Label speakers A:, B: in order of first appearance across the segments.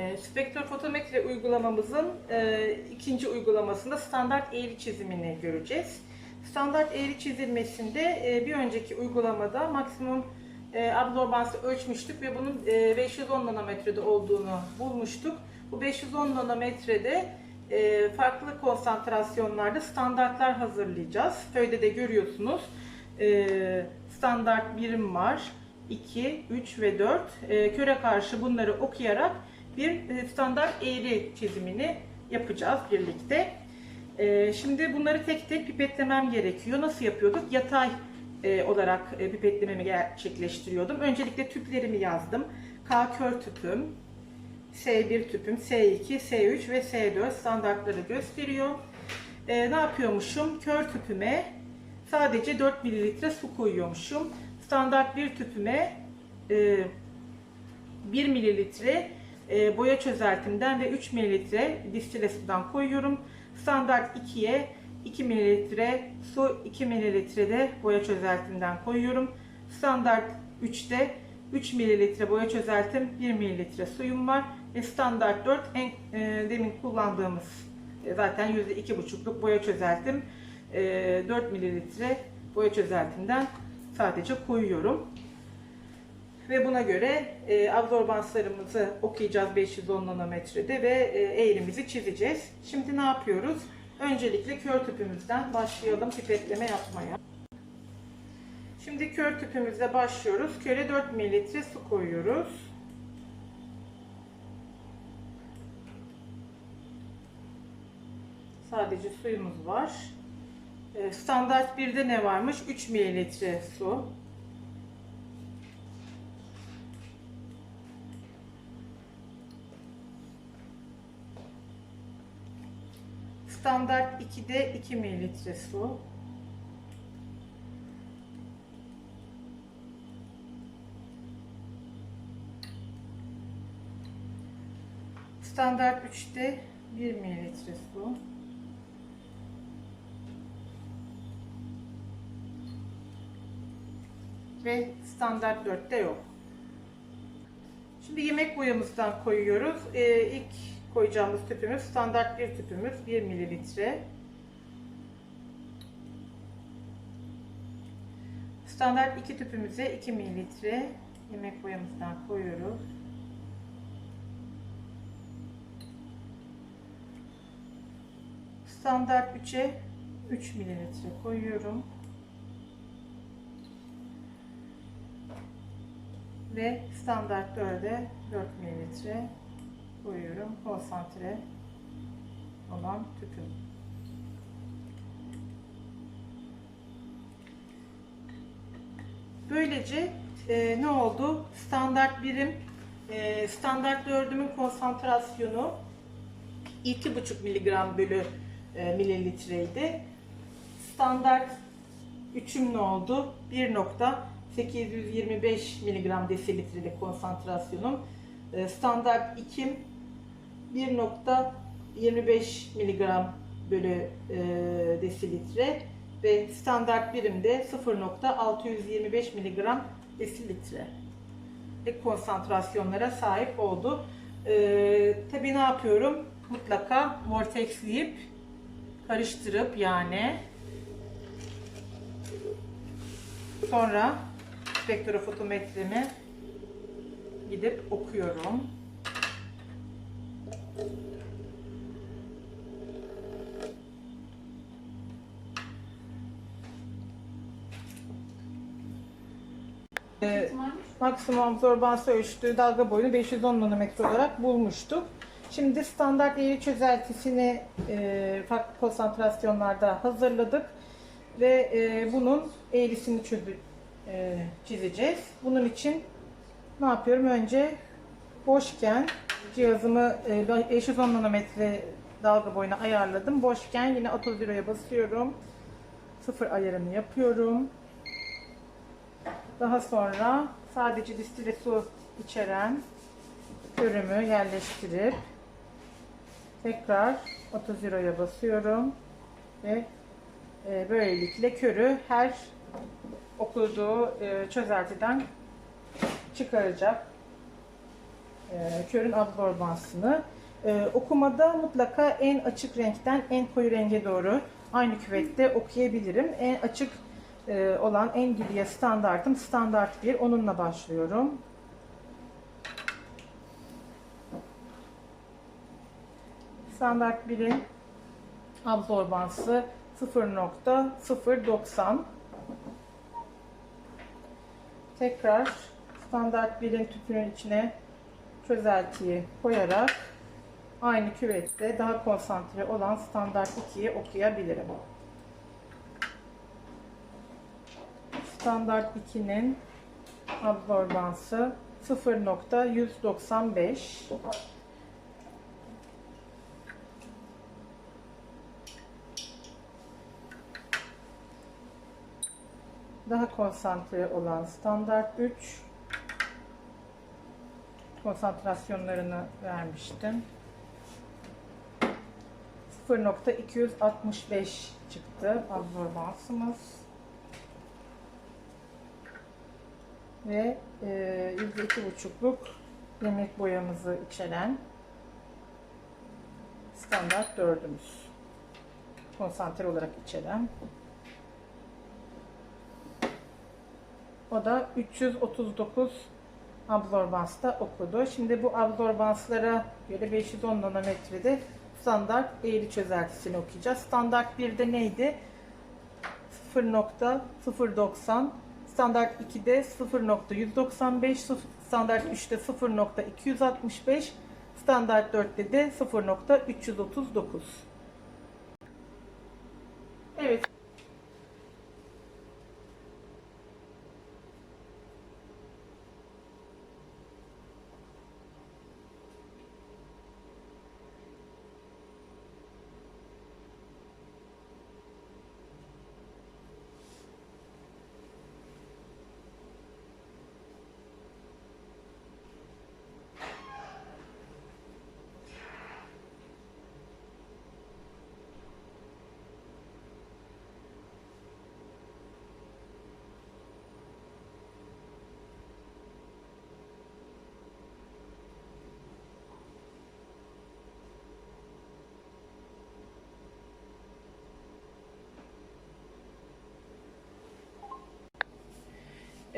A: E, spektrofotometre uygulamamızın e, ikinci uygulamasında standart eğri çizimini göreceğiz. Standart eğri çizilmesinde e, bir önceki uygulamada maksimum e, absorbansı ölçmüştük ve bunun e, 510 nanometrede olduğunu bulmuştuk. Bu 510 nanometrede e, farklı konsantrasyonlarda standartlar hazırlayacağız. Föyde de görüyorsunuz. E, standart birim var. 2, 3 ve 4. E, köre karşı bunları okuyarak bir e, standart eğri çizimini yapacağız birlikte. E, şimdi bunları tek tek pipetlemem gerekiyor. Nasıl yapıyorduk? Yatay e, olarak pipetlememi gerçekleştiriyordum. Öncelikle tüplerimi yazdım. K kör tüpüm, S1 tüpüm, S2, S3 ve S4 standartları gösteriyor. Ne yapıyormuşum? Kör tüpüme sadece 4 mililitre su koyuyormuşum. Standart bir tüpüme e, 1 mililitre e, boya çözeltimden ve 3 mililitre distile sudan koyuyorum. Standart 2'ye 2 mililitre su, 2 mililitre de boya çözeltimden koyuyorum. Standart 3'te 3 mililitre boya çözeltim, 1 mililitre suyum var. Ve standart 4 en, e, demin kullandığımız e, zaten %2,5'luk boya çözeltim. E, 4 mililitre boya çözeltimden sadece koyuyorum. Ve buna göre e, absorbanslarımızı okuyacağız 510 nanometrede ve e, eğrimizi çizeceğiz. Şimdi ne yapıyoruz? Öncelikle kör tüpümüzden başlayalım pipetleme yapmaya. Şimdi kör tüpümüzle başlıyoruz. Köre 4 mililitre su koyuyoruz. Sadece suyumuz var. E, Standart 1'de ne varmış? 3 mililitre su. Standart 2'de 2 mililitre su. Standart 3'te 1 mililitre su. Ve standart 4'te yok. Şimdi yemek boyamızdan koyuyoruz. Ee, ilk koyacağımız tüpümüz standart bir tüpümüz 1 mililitre. Standart 2 tüpümüze 2 mililitre yemek boyamızdan koyuyoruz. Standart 3'e 3 mililitre koyuyorum. Ve standart 4'e 4 mililitre koyuyorum. Konsantre olan tüpüm. Böylece e, ne oldu? Standart birim, e, standart dördümün konsantrasyonu 2,5 miligram bölü e, mililitreydi. Standart üçüm ne oldu? 1.825 miligram desilitrelik konsantrasyonum. E, standart 2'm 1.25 miligram bölü e, desilitre ve standart birimde 0.625 miligram desilitre konsantrasyonlara sahip oldu. Ee, tabii ne yapıyorum? Mutlaka vortexleyip karıştırıp yani sonra spektrofotometremi gidip okuyorum. Ee, maksimum absorbansı ölçtüğü dalga boyunu 510 nanometre olarak bulmuştuk. Şimdi standart eğri çözeltisini e, farklı konsantrasyonlarda hazırladık ve e, bunun eğrisini çözü, e, çizeceğiz. Bunun için ne yapıyorum? Önce boşken cihazımı e, 510 nanometre dalga boyuna ayarladım. Boşken yine Atoziro'ya basıyorum. Sıfır ayarını yapıyorum. Daha sonra sadece distile su içeren ürümü yerleştirip tekrar 30 basıyorum ve e, böylelikle körü her okuduğu e, çözeltiden çıkaracak. E, körün absorbansını. E, okumada mutlaka en açık renkten en koyu renge doğru aynı küvette okuyabilirim. En açık e, olan en geriye standartım standart 1. Onunla başlıyorum. Standart 1'in absorbansı 0.090 Tekrar standart 1'in tüpünün içine çözeltiyi koyarak aynı küvette daha konsantre olan standart 2'yi okuyabilirim. Standart 2'nin absorbansı 0.195 daha konsantre olan standart 3 konsantrasyonlarını vermiştim. 0.265 çıktı absorbansımız. Ve e, %2,5'luk yemek boyamızı içeren standart dördümüz. Konsantre olarak içeren. O da 339 absorbansta okudu. Şimdi bu absorbanslara göre 510 nanometrede standart eğri çözeltisini okuyacağız. Standart 1'de neydi? 0.090 Standart 2'de 0.195 Standart 3'te 0.265 Standart 4'te de 0.339 Evet.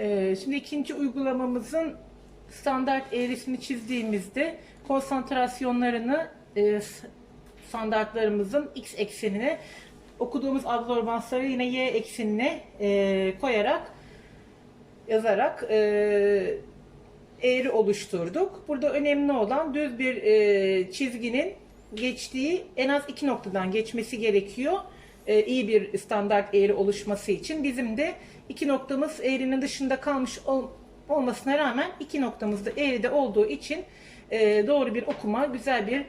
A: Ee, şimdi ikinci uygulamamızın standart eğrisini çizdiğimizde konsantrasyonlarını e, standartlarımızın x eksenine okuduğumuz absorbansları yine y eksenine e, koyarak yazarak e, eğri oluşturduk. Burada önemli olan düz bir çizginin geçtiği en az iki noktadan geçmesi gerekiyor. E, iyi bir standart eğri oluşması için. Bizim de iki noktamız eğrinin dışında kalmış ol- olmasına rağmen iki noktamız da eğride olduğu için e, doğru bir okuma, güzel bir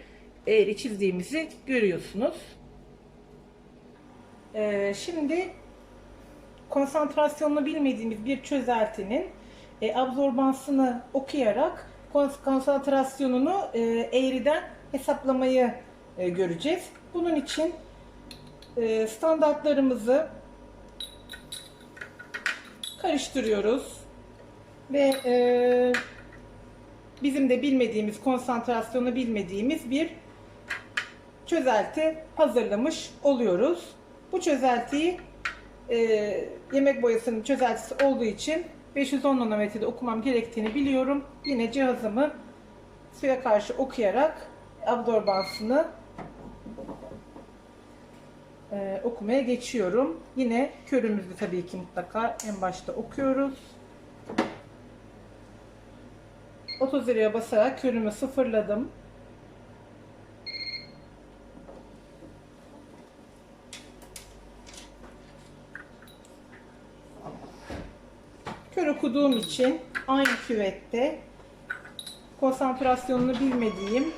A: eğri çizdiğimizi görüyorsunuz. E, şimdi konsantrasyonunu bilmediğimiz bir çözeltinin absorbansını okuyarak kons- konsantrasyonunu eğriden hesaplamayı göreceğiz. Bunun için e, standartlarımızı karıştırıyoruz ve e, bizim de bilmediğimiz konsantrasyonu bilmediğimiz bir çözelti hazırlamış oluyoruz. Bu çözeltiyi e, yemek boyasının çözeltisi olduğu için 510 nanometrede okumam gerektiğini biliyorum. Yine cihazımı suya karşı okuyarak absorbansını e, okumaya geçiyorum. Yine körümüzü tabii ki mutlaka en başta okuyoruz. 30 liraya basarak körümü sıfırladım. Kör okuduğum için aynı küvette konsantrasyonunu bilmediğim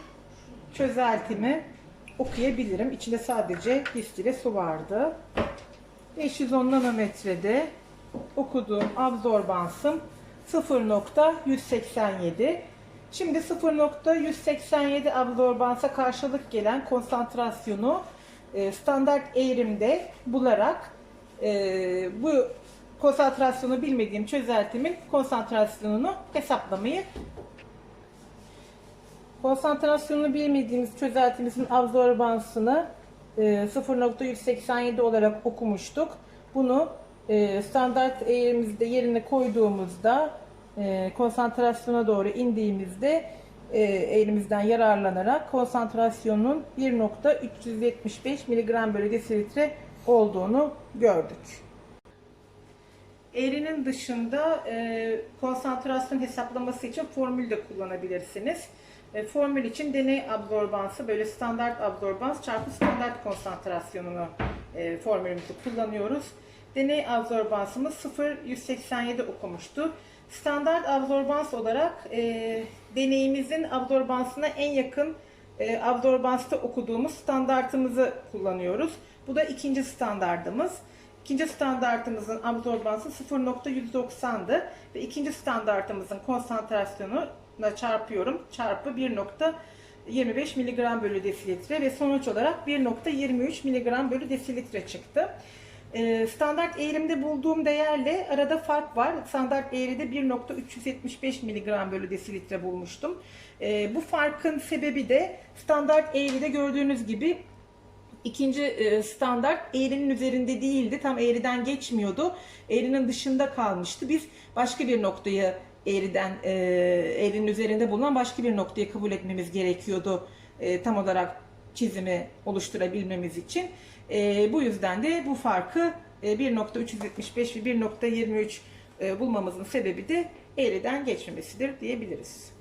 A: çözeltimi okuyabilirim. İçinde sadece distile su vardı. 510 nanometrede okuduğum absorbansım 0.187. Şimdi 0.187 absorbansa karşılık gelen konsantrasyonu e, standart eğrimde bularak e, bu konsantrasyonu bilmediğim çözeltimin konsantrasyonunu hesaplamayı Konsantrasyonunu bilmediğimiz çözeltimizin absorbansını e, 0.187 olarak okumuştuk. Bunu e, standart eğrimizde yerine koyduğumuzda e, konsantrasyona doğru indiğimizde e, eğrimizden yararlanarak konsantrasyonun 1.375 mg bölü desilitre olduğunu gördük. Eğrinin dışında e, konsantrasyon hesaplaması için formül de kullanabilirsiniz. Formül için deney absorbansı böyle standart absorbans çarpı standart konsantrasyonunu e, formülümüzü kullanıyoruz. Deney absorbansımız 0,187 okumuştu. Standart absorbans olarak e, deneyimizin absorbansına en yakın e, absorbansta okuduğumuz standartımızı kullanıyoruz. Bu da ikinci standardımız. İkinci standartımızın absorbansı 0.190'dı ve ikinci standartımızın konsantrasyonuna çarpıyorum. Çarpı 1.25 mg bölü desilitre ve sonuç olarak 1.23 mg bölü desilitre çıktı. Ee, Standart eğrimde bulduğum değerle arada fark var. Standart eğride 1.375 mg bölü desilitre bulmuştum. Ee, Bu farkın sebebi de standart eğride gördüğünüz gibi İkinci e, standart eğrinin üzerinde değildi. Tam eğriden geçmiyordu. Eğrinin dışında kalmıştı. Biz başka bir noktayı eğriden, e, eğrinin üzerinde bulunan başka bir noktayı kabul etmemiz gerekiyordu. e, tam olarak çizimi oluşturabilmemiz için. E, bu yüzden de bu farkı e, 1.375 ve 1.23 e, bulmamızın sebebi de eğriden geçmemesidir diyebiliriz.